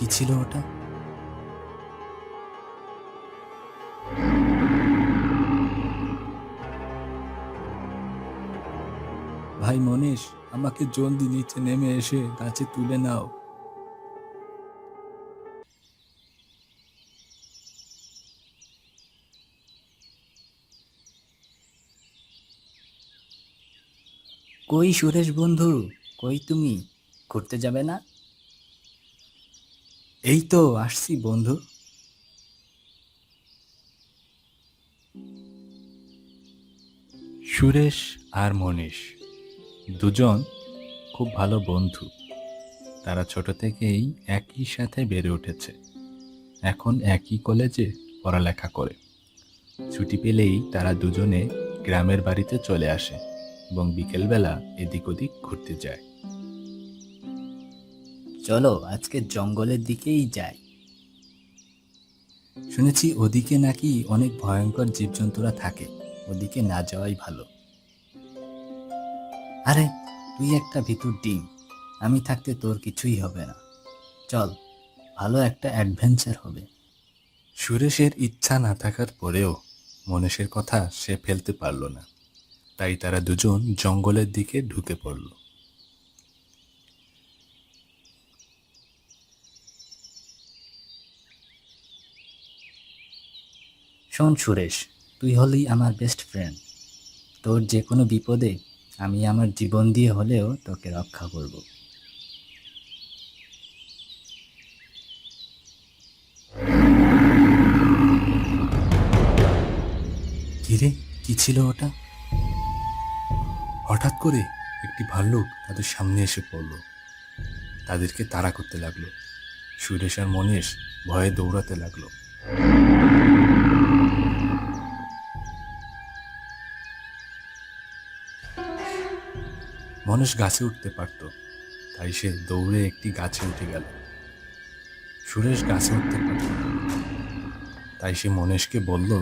কি ছিল ওটা? ভাই মনীষ, আমাকে জলদি নিচে নেমে এসে গাছে তুলে নাও। কই সুরেশ বন্ধু? কই তুমি? ঘুরতে যাবে না? এই তো আসছি, বন্ধু। সুরেশ আর মনীষ দুজন খুব ভালো বন্ধু। তারা ছোট থেকেই একই সাথে বেড়ে উঠেছে। এখন একই কলেজে পড়ালেখা করে। ছুটি পেলেই তারা দুজনে গ্রামের বাড়িতে চলে আসে এবং বিকেলবেলা এদিক ওদিক ঘুরতে যায়। চলো আজকে জঙ্গলের দিকেই যাই। শুনেছি ওদিকে নাকি অনেক ভয়ঙ্কর জীবজন্তুরা থাকে, ওদিকে না যাওয়াই ভালো। আরে, তুই একটা ভিতর ডিম, আমি থাকতে তোর কিছুই হবে না। চল, ভালো একটা অ্যাডভেঞ্চার হবে। সুরেশের ইচ্ছা না থাকার পরেও মনীষের কথা সে ফেলতে পারল না। তাই তারা দুজন জঙ্গলের দিকে ঢুকে পড়ল। শোন সুরেশ, তুই হলি আমার বেস্ট ফ্রেন্ড তোর যে কোনো বিপদে আমি আমার জীবন দিয়ে হলেও তোকে রক্ষা করব। কিরে, কি ছিল ওটা? হঠাৎ করে একটি ভাল্লুক তাদের সামনে এসে পড়ল। তাদেরকে তাড়া করতে লাগল। সুরেশ আর মনীষ ভয়ে দৌড়াতে লাগল। মনীষ গাছে উঠতে পারত। তাই সে দৌড়ে একটি গাছে উঠে গেল। সুরেশ গাছে উঠতে পারত তাই সে মনেশকে বলল,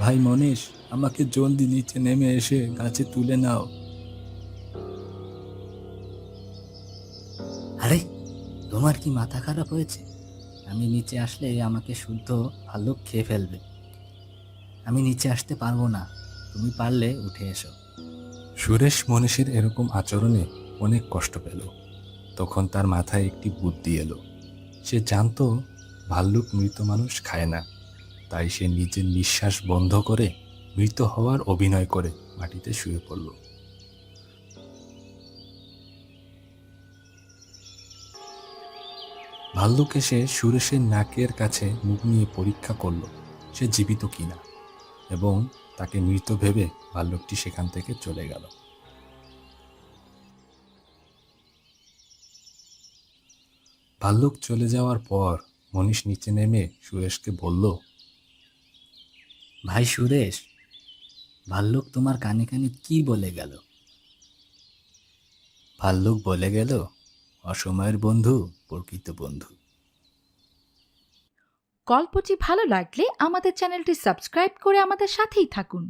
ভাই মনেশ আমাকে জলদি নিচে নেমে এসে গাছে তুলে নাও। আরে, তোমার কি মাথা খারাপ হয়েছে? আমি নিচে আসলে আমাকে শুদ্ধ ভাল্লুক খেয়ে ফেলবে। আমি নিচে আসতে পারব না। তুমি পারলে উঠে এসো। সুরেশ মনীষীর এরকম আচরণে অনেক কষ্ট পেল। তখন তার মাথায় একটি বুদ্ধি এলো। সে জানতো, ভাল্লুক মৃত মানুষ খায় না। তাই সে নিজের নিঃশ্বাস বন্ধ করে মৃত হওয়ার অভিনয় করে মাটিতে শুয়ে পড়ল। ভাল্লুক এসে সুরেশের নাকের কাছে মুখ নিয়ে পরীক্ষা করল, সে জীবিত কিনা। এবং তাকে মৃত ভেবে ভাল্লুকটি সেখান থেকে চলে গেল। ভাল্লুক চলে যাওয়ার পর মনীষ নিচে নেমে সুরেশকে বলল, ভাই সুরেশ ভাল্লুক তোমার কানে কানে কি বলে গেল? ভাল্লুক বলে গেল, অসময়ের বন্ধু, প্রকৃত বন্ধু। গল্পটি ভালো লাগলে আমাদের চ্যানেলটি সাবস্ক্রাইব করে আমাদের সাথেই থাকুন।